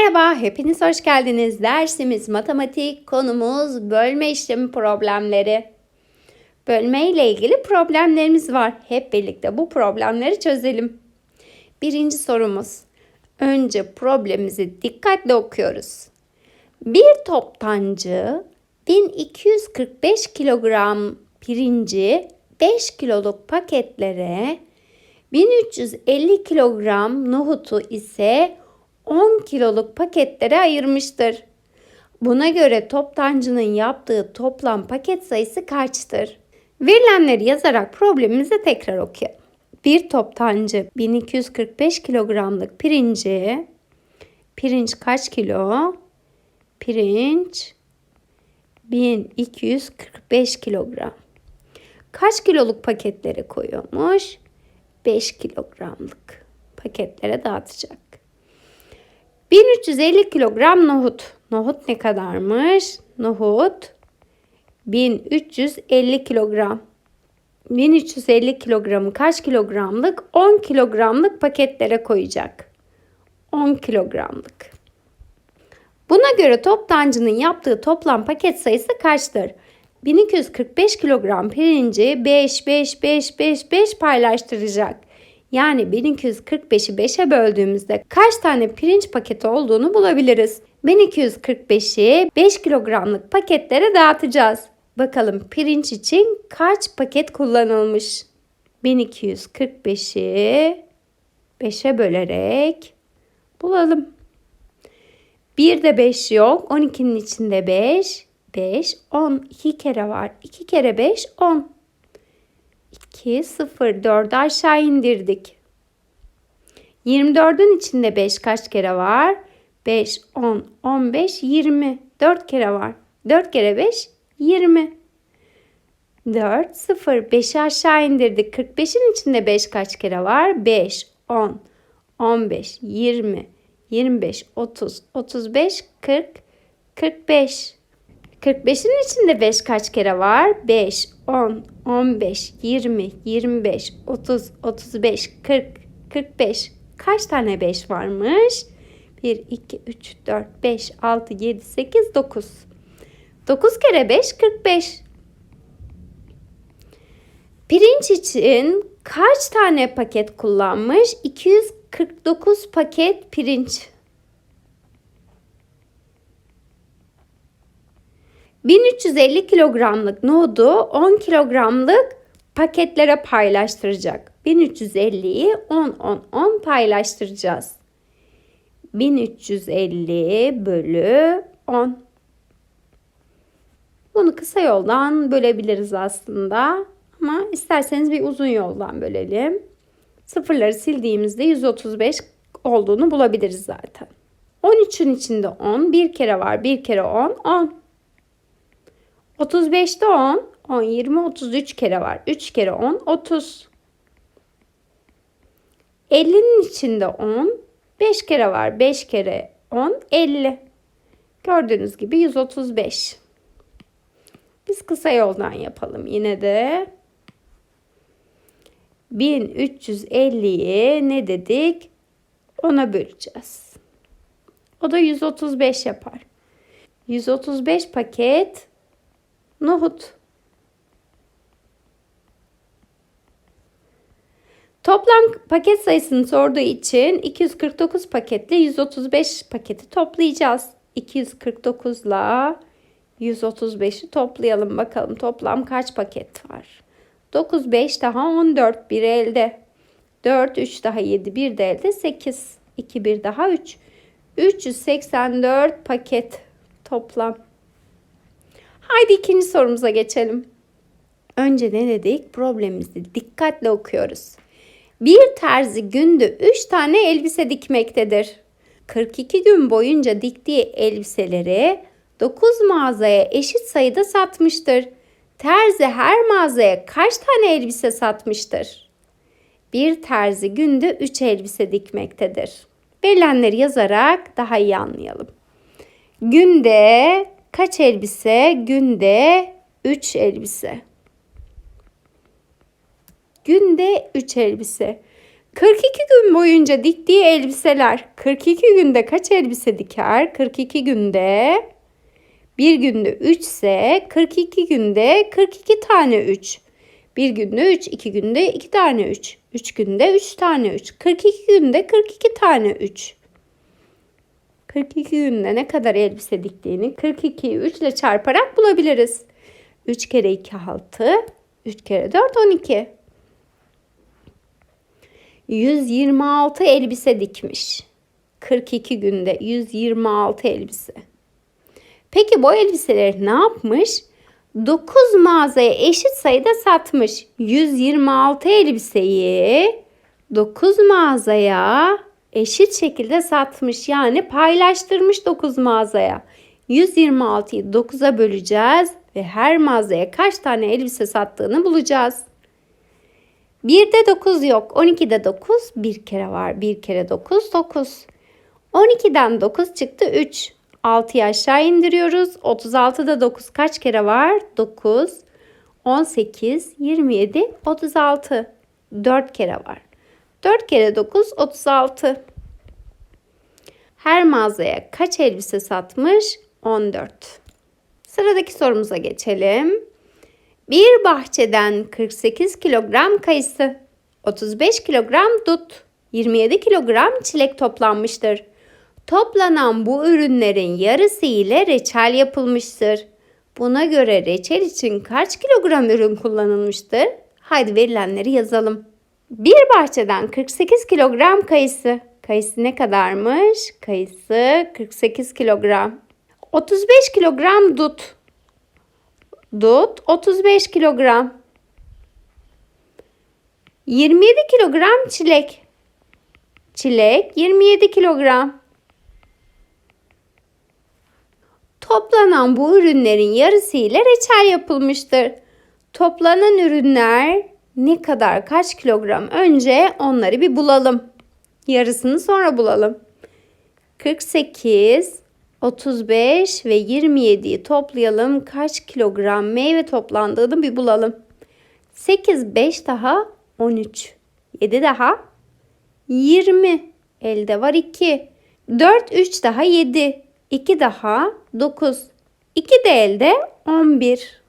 Merhaba, hepiniz hoş geldiniz. Dersimiz matematik, konumuz bölme işlemi problemleri. Bölme ile ilgili problemlerimiz var. Hep birlikte bu problemleri çözelim. Birinci sorumuz. Önce problemimizi dikkatle okuyoruz. Bir toptancı 1245 kilogram pirinci 5 kiloluk paketlere 1350 kilogram nohutu ise 10 kiloluk paketlere ayırmıştır. Buna göre toptancının yaptığı toplam paket sayısı kaçtır? Verilenleri yazarak problemimizi tekrar okuyalım. Bir toptancı 1245 kilogramlık pirinci, pirinç kaç kilo? Pirinç 1245 kilogram. Kaç kiloluk paketlere koyuyormuş? 5 kilogramlık paketlere dağıtacak. 1350 kilogram nohut. Nohut ne kadarmış? Nohut 1350 kilogram. 1350 kilogramı kaç kilogramlık? 10 kilogramlık paketlere koyacak. 10 kilogramlık. Buna göre toptancının yaptığı toplam paket sayısı kaçtır? 1245 kilogram pirinci 5 5 5 5 5 paylaştıracak. Yani 1245'i 5'e böldüğümüzde kaç tane pirinç paketi olduğunu bulabiliriz. 1245'i 5 kilogramlık paketlere dağıtacağız. Bakalım pirinç için kaç paket kullanılmış? 1245'i 5'e bölerek bulalım. Bir de 5 yok. 12'nin içinde 5. 5, 10. 2 kere var. 2 kere 5, 10. 2, 0, 4'ü aşağı indirdik. 24'ün içinde 5 kaç kere var? 5, 10, 15, 20. 4 kere var. 4 kere 5, 20. 4, 0, 5'i aşağı indirdik. 45'in içinde 5 kaç kere var? 5, 10, 15, 20, 25, 30, 35, 40, 45. 45'in içinde 5 kaç kere var? 5, 10, 15, 20, 25, 30, 35, 40, 45. Kaç tane 5 varmış? 1, 2, 3, 4, 5, 6, 7, 8, 9. 9 kere 5, 45. Pirinç için kaç tane paket kullanmış? 249 paket pirinç. 1350 kilogramlık nohudu 10 kilogramlık paketlere paylaştıracak. 1350'yi 10 10 10 paylaştıracağız. 1350 bölü 10. Bunu kısa yoldan bölebiliriz aslında. Ama isterseniz bir uzun yoldan bölelim. Sıfırları sildiğimizde 135 olduğunu bulabiliriz zaten. 13'ün içinde 10. Bir kere var. Bir kere 10. 10. 35'te 10. 10, 20, 33 kere var. 3 kere 10, 30. 50'nin içinde 10. 5 kere var. 5 kere 10, 50. Gördüğünüz gibi 135. Biz kısa yoldan yapalım yine de. 1350'yi ne dedik? Ona böleceğiz. O da 135 yapar. 135 paket nohut. Toplam paket sayısını sorduğu için 249 paketle 135 paketi toplayacağız. 249 ile 135'i toplayalım bakalım toplam kaç paket var. 9 5 daha 14 bir elde. 4 3 daha 7 bir de elde 8 2 bir daha 3. 384 paket toplam. Haydi ikinci sorumuza geçelim. Önce ne dedik? Problemimizi dikkatle okuyoruz. Bir terzi günde 3 tane elbise dikmektedir. 42 gün boyunca diktiği elbiseleri 9 mağazaya eşit sayıda satmıştır. Terzi her mağazaya kaç tane elbise satmıştır? Bir terzi günde 3 elbise dikmektedir. Verilenleri yazarak daha iyi anlayalım. Günde kaç elbise? Günde 3 elbise. Günde 3 elbise. 42 gün boyunca diktiği elbiseler 42 günde kaç elbise diker? 42 günde bir günde 3 ise 42 günde 42 tane 3. Bir günde 3, 2 günde 2 tane 3. 3 günde 3 tane 3. 42 günde 42 tane 3. 42 günde ne kadar elbise diktiğini 42'yi 3 ile çarparak bulabiliriz. 3 kere 2 6, 3 kere 4 12. 126 elbise dikmiş. 42 günde 126 elbise. Peki bu elbiseleri ne yapmış? 9 mağazaya eşit sayıda satmış. 126 elbiseyi 9 mağazaya eşit şekilde satmış. Yani paylaştırmış 9 mağazaya. 126'yı 9'a böleceğiz ve her mağazaya kaç tane elbise sattığını bulacağız. 1'de 9 yok. 12'de 9 bir kere var. 1 kere 9 9. 12'den 9 çıktı 3. 6'yı aşağı indiriyoruz. 36'da 9 kaç kere var? 9, 18, 27, 36. 4 kere var. 4 kere 9, 36. Her mağazaya kaç elbise satmış? 14. Sıradaki sorumuza geçelim. Bir bahçeden 48 kilogram kayısı, 35 kilogram dut, 27 kilogram çilek toplanmıştır. Toplanan bu ürünlerin yarısı ile reçel yapılmıştır. Buna göre reçel için kaç kilogram ürün kullanılmıştır? Haydi verilenleri yazalım. Bir bahçeden 48 kilogram kayısı. Kayısı ne kadarmış? Kayısı 48 kilogram. 35 kilogram dut. Dut 35 kilogram. 27 kilogram çilek. Çilek 27 kilogram. Toplanan bu ürünlerin yarısı ile reçel yapılmıştır. Toplanan ürünler ne kadar kaç kilogram önce onları bir bulalım. Yarısını sonra bulalım. 48, 35 ve 27'yi toplayalım. Kaç kilogram meyve toplandığını bir bulalım. 8, 5 daha 13. 7 daha 20. Elde var 2. 4, 3 daha 7. 2 daha 9. 2 de elde 11.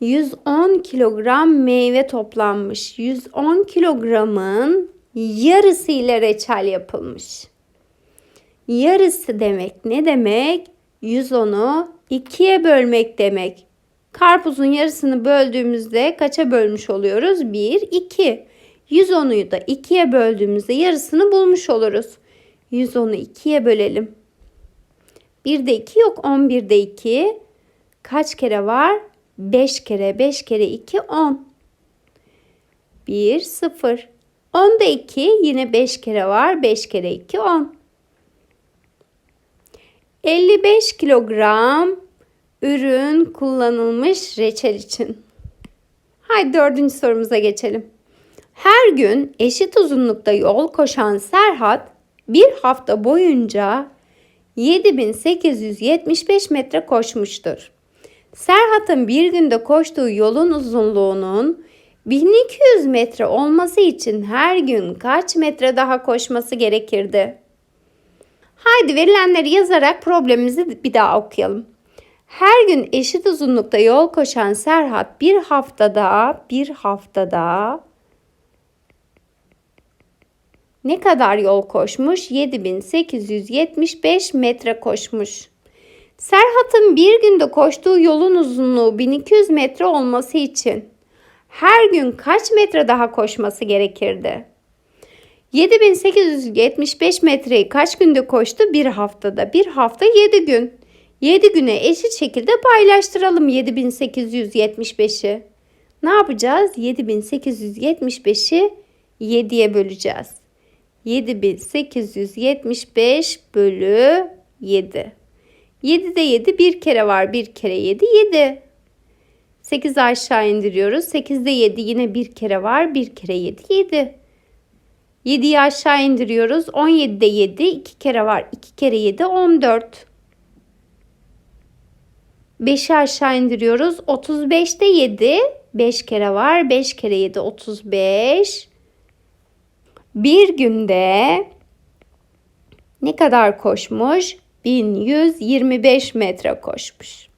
110 kilogram meyve toplanmış. 110 kilogramın yarısı ile reçel yapılmış. Yarısı demek ne demek? 110'u 2'ye bölmek demek. Karpuzun yarısını böldüğümüzde kaça bölmüş oluyoruz? 1, 2. 110'u da 2'ye böldüğümüzde yarısını bulmuş oluruz. 110'u 2'ye bölelim. 1'de 2 yok. 11'de 2. Kaç kere var? 5 kere 5 kere 2 10. 1 0. 10'da 2 yine 5 kere var. 5 kere 2 10. 55 kilogram ürün kullanılmış reçel için. Haydi dördüncü sorumuza geçelim. Her gün eşit uzunlukta yol koşan Serhat bir hafta boyunca 7875 metre koşmuştur. Serhat'ın bir günde koştuğu yolun uzunluğunun 1200 metre olması için her gün kaç metre daha koşması gerekirdi? Haydi verilenleri yazarak problemimizi bir daha okuyalım. Her gün eşit uzunlukta yol koşan Serhat bir haftada bir haftada ne kadar yol koşmuş? 7875 metre koşmuş. Serhat'ın bir günde koştuğu yolun uzunluğu 1200 metre olması için her gün kaç metre daha koşması gerekirdi? 7875 metreyi kaç günde koştu? Bir haftada. Bir hafta 7 gün. 7 güne eşit şekilde paylaştıralım 7875'i. Ne yapacağız? 7875'i 7'ye böleceğiz. 7875 bölü 7. 7'de 7 bir kere var. Bir kere 7 7. 8 aşağı indiriyoruz. 8'de 7 yine bir kere var. Bir kere 7 7. 7'yi aşağı indiriyoruz. 17'de 7 2 kere var. 2 kere 7 14. 5'i aşağı indiriyoruz. 35'te 7 5 kere var. 5 kere 7 35. Bir günde ne kadar koşmuş? 1125 metre koşmuş.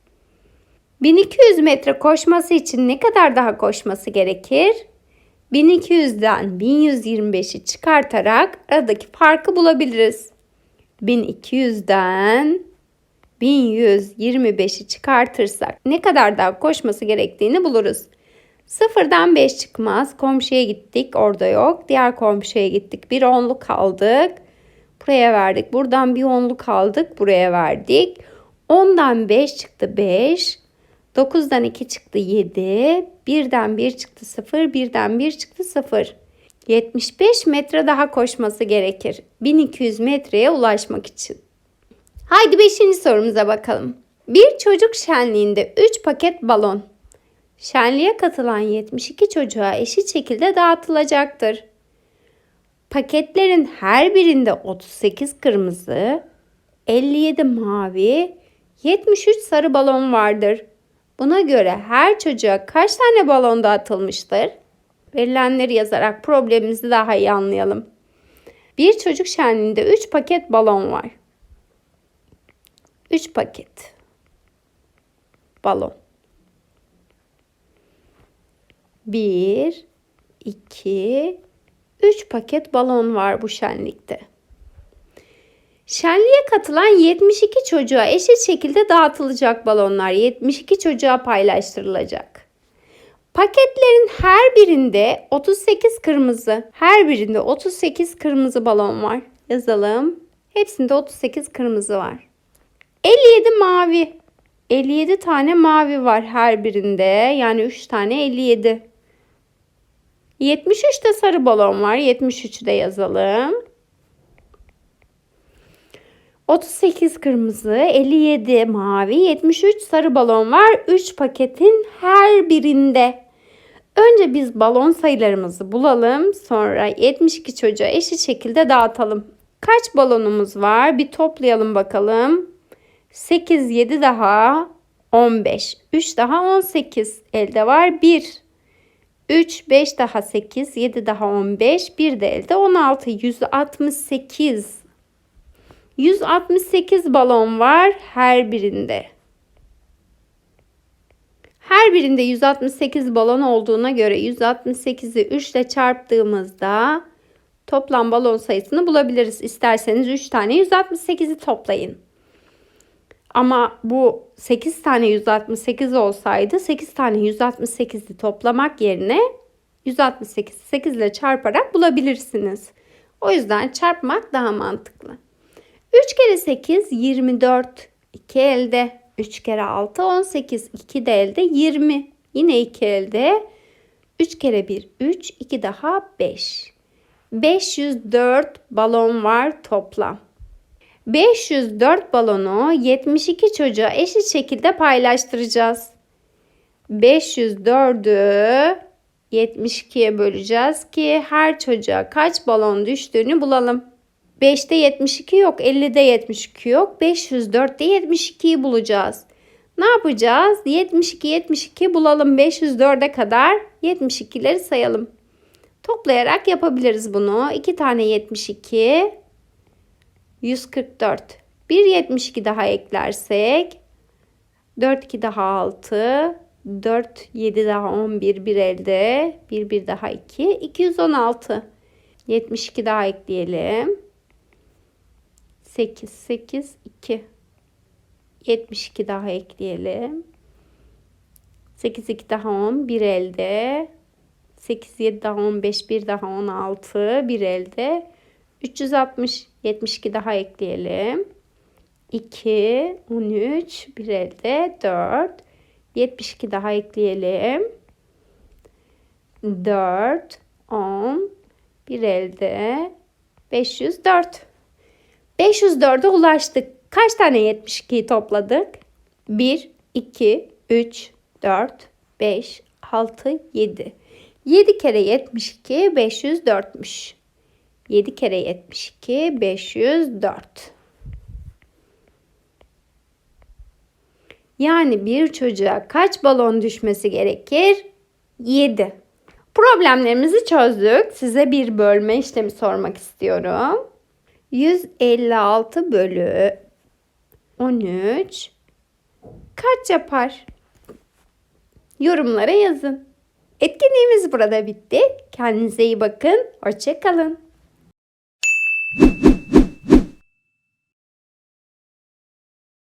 1200 metre koşması için ne kadar daha koşması gerekir? 1200'den 1125'i çıkartarak aradaki farkı bulabiliriz. 1200'den 1125'i çıkartırsak ne kadar daha koşması gerektiğini buluruz. Sıfırdan 5 çıkmaz. Komşuya gittik. Orada yok. Diğer komşuya gittik. Bir onluk aldık. Buraya verdik. Buradan bir onluk aldık. Buraya verdik. 10'dan 5 çıktı 5. 9'dan 2 çıktı 7. 1'den 1 çıktı 0. 1'den 1 çıktı 0. 75 metre daha koşması gerekir. 1200 metreye ulaşmak için. Haydi 5. sorumuza bakalım. Bir çocuk şenliğinde 3 paket balon. Şenliğe katılan 72 çocuğa eşit şekilde dağıtılacaktır. Paketlerin her birinde 38 kırmızı, 57 mavi, 73 sarı balon vardır. Buna göre her çocuğa kaç tane balon dağıtılmıştır? Verilenleri yazarak problemimizi daha iyi anlayalım. Bir çocuk şenliğinde 3 paket balon var. 3 paket balon. 1 2 3 paket balon var bu şenlikte. Şenliğe katılan 72 çocuğa eşit şekilde dağıtılacak balonlar 72 çocuğa paylaştırılacak. Paketlerin her birinde 38 kırmızı, her birinde 38 kırmızı balon var. Yazalım. Hepsinde 38 kırmızı var. 57 mavi. 57 tane mavi var her birinde. Yani 3 tane 57. 73 de sarı balon var. 73'ü de yazalım. 38 kırmızı, 57 mavi, 73 sarı balon var. 3 paketin her birinde. Önce biz balon sayılarımızı bulalım. Sonra 72 çocuğa eşit şekilde dağıtalım. Kaç balonumuz var? Bir toplayalım bakalım. 8, 7 daha 15. 3 daha 18. Elde var 1. 3, 5 daha 8, 7 daha 15, 1 de elde 16, 168. 168 balon var her birinde. Her birinde 168 balon olduğuna göre 168'i 3 ile çarptığımızda toplam balon sayısını bulabiliriz. İsterseniz 3 tane 168'i toplayın. Ama bu 8 tane 168 olsaydı 8 tane 168'i toplamak yerine 168 8 ile çarparak bulabilirsiniz. O yüzden çarpmak daha mantıklı. 3 kere 8 24. 2 elde. 3 kere 6 18. 2 de elde 20. Yine 2 elde. 3 kere 1 3. 2 daha 5. 504 balon var toplam. 504 balonu 72 çocuğa eşit şekilde paylaştıracağız. 504'ü 72'ye böleceğiz ki her çocuğa kaç balon düştüğünü bulalım. 5'te 72 yok, 50'de 72 yok. 504'te 72'yi bulacağız. Ne yapacağız? 72 72 bulalım 504'e kadar 72'leri sayalım. Toplayarak yapabiliriz bunu. 2 tane 72 144. Bir 72 daha eklersek 4 2 daha 6 4 7 daha 11 bir elde 1 1 daha 2 216 72 daha ekleyelim. 8 8 2 72 daha ekleyelim. 8 2 daha 10 bir elde. 8 7 daha 15 bir daha 16 bir elde 360 72 daha ekleyelim. 2 13 bir elde 4 72 daha ekleyelim. 4 10 bir elde 504 504'e ulaştık. Kaç tane 72'yi topladık? 1 2 3 4 5 6 7 7 kere 72 504'müş. 7 kere 72 504. Yani bir çocuğa kaç balon düşmesi gerekir? 7. Problemlerimizi çözdük. Size bir bölme işlemi sormak istiyorum. 156 bölü 13 kaç yapar? Yorumlara yazın. Etkinliğimiz burada bitti. Kendinize iyi bakın. Hoşçakalın.